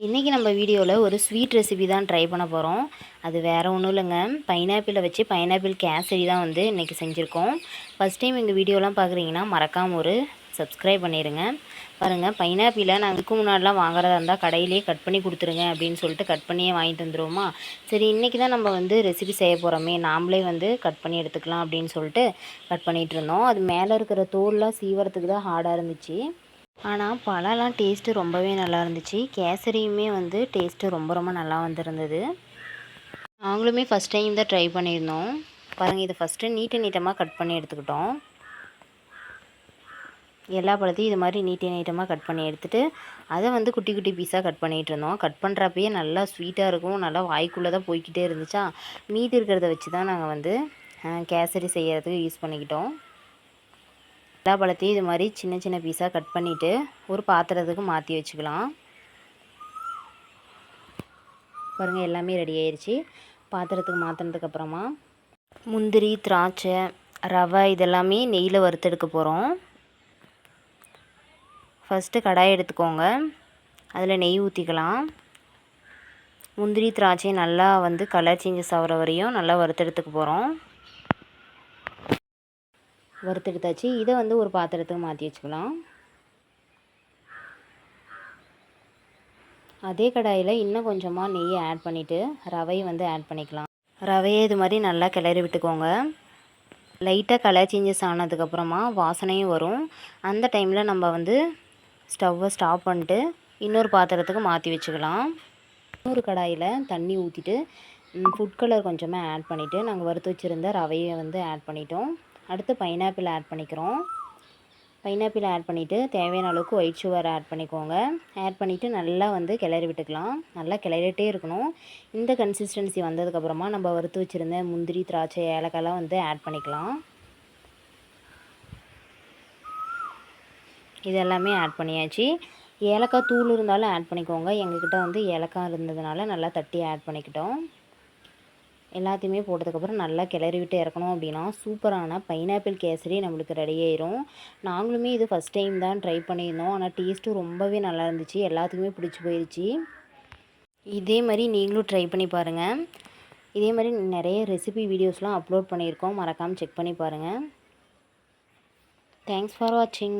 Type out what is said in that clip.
இன்றைக்கி நம்ம வீடியோவில் ஒரு ஸ்வீட் ரெசிபி தான் ட்ரை பண்ண போகிறோம் அது வேறு ஒன்றும் இல்லைங்க. பைனாப்பிளை வச்சு பைனாப்பிள் கேசரி தான் வந்து இன்றைக்கி செஞ்சுருக்கோம். ஃபஸ்ட் டைம் எங்கள் வீடியோலாம் பார்க்குறீங்கன்னா மறக்காமல் ஒரு சப்ஸ்கிரைப் பண்ணிடுங்க பாருங்கள் பைனாப்பிளை நான் இதுக்கு முன்னாடிலாம் வாங்குறதா இருந்தால் கடையிலேயே கட் பண்ணி கொடுத்துருங்க அப்படின்னு சொல்லிட்டு கட் பண்ணியே வாங்கிட்டு வந்துடுவோமா சரி இன்றைக்கி தான் நம்ம வந்து ரெசிபி செய்ய போகிறோமே நாமளே வந்து கட் பண்ணி எடுத்துக்கலாம் அப்படின்னு சொல்லிட்டு கட் பண்ணிகிட்டு இருந்தோம். அது மேலே இருக்கிற தோல்லாம் சீவரத்துக்கு தான் ஹார்டாக இருந்துச்சு. ஆனால் பழம்லாம் டேஸ்ட்டு ரொம்பவே நல்லா இருந்துச்சு. கேசரியுமே வந்து டேஸ்ட்டு ரொம்ப ரொம்ப நல்லா வந்திருந்தது. நாங்களுமே ஃபஸ்ட் டைம் தான் ட்ரை பண்ணியிருந்தோம். பாருங்கள் இதை ஃபஸ்ட்டு நீட்ட நீட்டமாக கட் பண்ணி எடுத்துக்கிட்டோம். எல்லா பழத்தையும் இது மாதிரி நீட்டை நீட்டமாக கட் பண்ணி எடுத்துகிட்டு அதை வந்து குட்டி குட்டி பீஸாக கட் பண்ணிகிட்டு இருந்தோம். கட் பண்ணுறப்பயே நல்லா ஸ்வீட்டாக இருக்கும். நல்லா வாய்க்குள்ளே தான் போய்கிட்டே இருந்துச்சா? மீதி இருக்கிறத வச்சு தான் நாங்கள் வந்து கேசரி செய்கிறதுக்கு யூஸ் பண்ணிக்கிட்டோம். எல்லா பழத்தையும் இது மாதிரி சின்ன சின்ன பீஸாக கட் பண்ணிவிட்டு ஒரு பாத்திரத்துக்கு மாற்றி வச்சுக்கலாம். பாருங்கள் எல்லாமே ரெடி ஆயிடுச்சு பாத்திரத்துக்கு மாற்றினதுக்கப்புறமா முந்திரி திராட்சை ரவை இதெல்லாமே நெய்யில் வறுத்தெடுக்க போகிறோம் ஃபஸ்ட்டு கடாய் எடுத்துக்கோங்க. அதில் நெய் ஊற்றிக்கலாம் முந்திரி திராட்சை நல்லா வந்து கலர் சேஞ்சஸ் ஆகிற வரையும் நல்லா வறுத்தெடுத்துக்க போகிறோம் வறுத்தெடுத்தாச்சு. இதை வந்து ஒரு பாத்திரத்துக்கு மாற்றி வச்சுக்கலாம். அதே கடாயில் இன்னும் கொஞ்சமாக நெய்யை ஆட் பண்ணிவிட்டு ரவையை வந்து ஆட் பண்ணிக்கலாம். ரவையை இது மாதிரி நல்லா கிளறி விட்டுக்கோங்க. லைட்டாக கலர் சேஞ்சஸ் ஆனதுக்கப்புறமா வாசனையும் வரும். அந்த டைமில் நம்ம வந்து ஸ்டவ்வை ஸ்டாப் பண்ணிட்டு இன்னொரு பாத்திரத்துக்கு மாற்றி வச்சுக்கலாம். இன்னொரு கடாயில் தண்ணி ஊற்றிட்டு ஃபுட் கலர் கொஞ்சமாக ஆட் பண்ணிவிட்டு நாங்கள் வறுத்து வச்சுருந்த ரவையை வந்து ஆட் பண்ணிட்டோம். அடுத்து பைனாப்பிள் ஆட் பண்ணிக்கிறோம். பைனாப்பிள் ஆட் பண்ணிவிட்டு தேவையான அளவுக்கு ஒயிட் சுகர் ஆட் பண்ணிக்கோங்க. ஆட் பண்ணிவிட்டு நல்லா வந்து கிளறி விட்டுக்கலாம். நல்லா கிளறிட்டே இருக்கணும். இந்த கன்சிஸ்டன்சி வந்ததுக்கப்புறமா நம்ம வறுத்து வச்சுருந்த முந்திரி திராட்சை ஏலக்காய்லாம் வந்து ஆட் பண்ணிக்கலாம். இது எல்லாமே ஆட் பண்ணியாச்சு. ஏலக்காய் தூள் இருந்தாலும் ஆட் பண்ணிக்கோங்க. எங்கக்கிட்ட வந்து ஏலக்காய் இருந்ததுனால நல்லா தட்டி ஆட் பண்ணிக்கிட்டோம். எல்லாத்தையுமே போட்டதுக்கப்புறம் நல்லா கிளறி விட்டு இறக்கணும் அப்படின்னா சூப்பரான பைனாப்பிள் கேசரி நம்மளுக்கு ரெடி ஆயிரும். நாங்களுமே இது ஃபஸ்ட் டைம் தான் ட்ரை பண்ணியிருந்தோம். ஆனால் டேஸ்ட்டும் ரொம்பவே நல்லா இருந்துச்சு. எல்லாத்துக்குமே பிடிச்சி போயிடுச்சு இதே மாதிரி நீங்களும் ட்ரை பண்ணி பாருங்கள் இதே மாதிரி நிறைய ரெசிபி வீடியோஸ்லாம் அப்லோட் பண்ணியிருக்கோம். மறக்காமல் செக் பண்ணி பாருங்கள் தேங்க்ஸ் ஃபார் வாட்சிங்